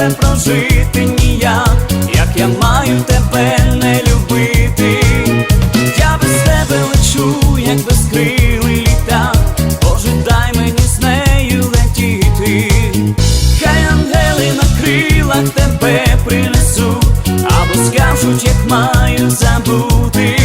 тебе прожити ніяк, як я маю тебе не любити, я без тебе лечу, як без крили літак, Боже, дай мені з нею летіти, хай ангели на крилах тебе принесуть, або скажуть, як маю забути.